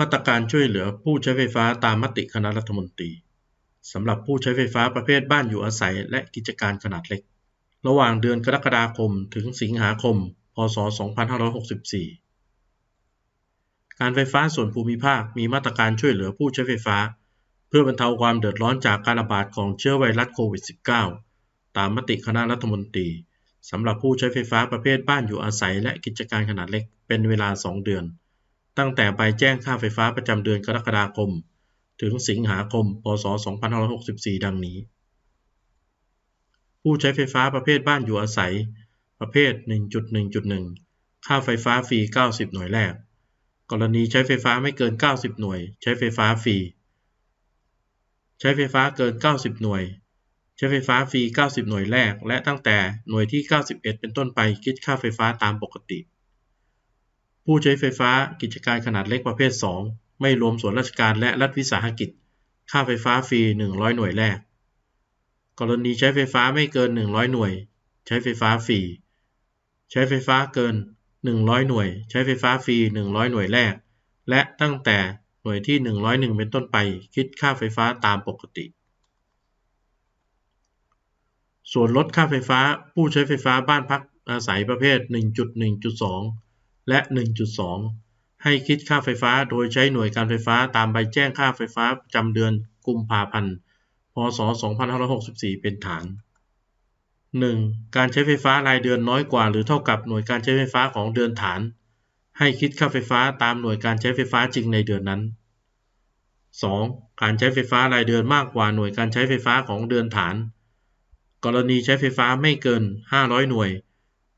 มาตรการช่วยเหลือผู้ใช้ไฟฟ้าตามมติคณะรัฐมนตรีสำหรับผู้ใช้ไฟฟ้าประเภทบ้านอยู่อาศัยและกิจการขนาดเล็ก ระหว่างเดือนกรกฎาคมถึงสิงหาคม พศ 2564 การไฟฟ้าส่วนภูมิภาคมีมาตรการช่วยเหลือผู้ใช้ไฟฟ้า เพื่อบรรเทาความเดือดร้อนจากการระบาดของเชื้อไวรัสโควิด -19 ตามมติคณะรัฐมนตรีสำหรับผู้ใช้ไฟฟ้าประเภทบ้านอยู่อาศัยและกิจการขนาดเล็กเป็นเวลา 2 เดือน ตั้งแต่ใบแจ้งค่าไฟฟ้าประจำเดือนกรกฎาคม ถึงสิงหาคม พศ 2564 ดังนี้ ผู้ใช้ไฟฟ้าประเภทบ้านอยู่อาศัย ประเภท 1.1.1 ค่าไฟฟ้าฟรี 90 หน่วยแรก กรณีใช้ไฟฟ้าไม่เกิน 90 หน่วย ใช้ไฟฟ้าฟรี ใช้ไฟฟ้าเกิน 90 หน่วย ใช้ไฟฟ้าฟรี 90 หน่วยแรก และตั้งแต่หน่วยที่ 91 เป็นต้นไปคิดค่าไฟฟ้าตามปกติ ผู้ใช้ไฟฟ้ากิจการขนาดเล็กประเภท 2 ไม่รวมส่วนราชการและรัฐวิสาหกิจ ค่าไฟฟ้าฟรี 100 หน่วยแรก กรณีใช้ไฟฟ้าไม่เกิน 100 หน่วย ใช้ไฟฟ้าฟรี ใช้ไฟฟ้าเกิน 100 หน่วย ใช้ไฟฟ้าฟรี 100 หน่วยแรก และตั้งแต่หน่วยที่ 101 เป็นต้นไป คิดค่าไฟฟ้าตามปกติ ส่วนลดค่าไฟฟ้าผู้ใช้ไฟฟ้าบ้านพักอาศัยประเภท 1.1.2 และ 1.2 ให้คิดค่าไฟฟ้าโดยใช้หน่วยการไฟฟ้าตามใบแจ้งค่าไฟฟ้าประจำเดือนกุมภาพันธ์ พศ 2564 เป็นฐาน 1. การใช้ไฟฟ้ารายเดือนน้อยกว่า หรือเท่ากับหน่วยการใช้ไฟฟ้าของเดือนฐาน ให้คิดค่าไฟฟ้าตามหน่วยการใช้ไฟฟ้าจริงในเดือนนั้น 2. การใช้ไฟฟ้ารายเดือนมากกว่าหน่วยการใช้ไฟฟ้าของเดือนฐาน กรณีใช้ไฟฟ้าไม่เกิน 500 หน่วย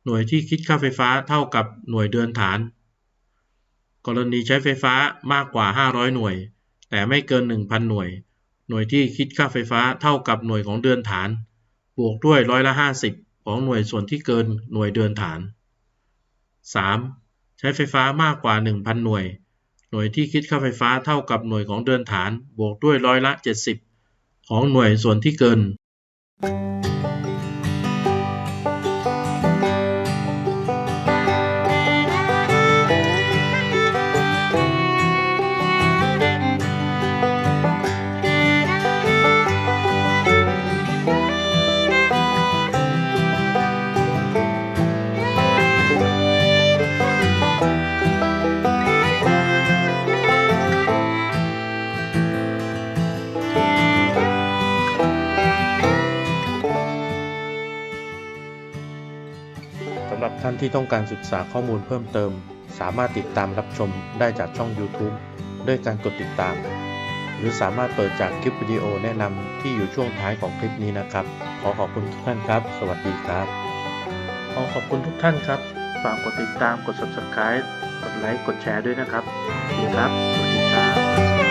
หน่วยที่คิดค่าไฟฟ้าเท่ากับหน่วยเดือนฐาน กรณีใช้ไฟฟ้ามากกว่า 500 หน่วย แต่ไม่เกิน 1,000 หน่วย หน่วยที่คิดค่าไฟฟ้าเท่ากับหน่วยของเดือนฐาน บวกด้วยร้อยละ 50 ของหน่วยส่วนที่เกินหน่วยเดือนฐาน 3. ใช้ไฟฟ้ามากกว่า 1,000 หน่วย หน่วยที่คิดค่าไฟฟ้าเท่ากับหน่วยของเดือนฐาน บวกด้วยร้อยละ 70 ของหน่วยส่วนที่เกินสำ รับท่านที่ต้องการศึกษาข้อมูลเพิ่มเติม สามารถติดตามรับชมได้จากช่อง YouTube ด้วยการกดติดตาม หรือสามารถเปิดจากคลิปวิดีโอแนะนำที่อยู่ช่วงท้ายของคลิปนี้นะครับ ขอขอบคุณทุกท่านครับ สวัสดีครับ ขอขอบคุณทุกท่านครับ ฝากกดติดตามกด subscribe กดไลค์กดแชร์ด้วยนะครับขอบคุณครับ สวัสดีครับ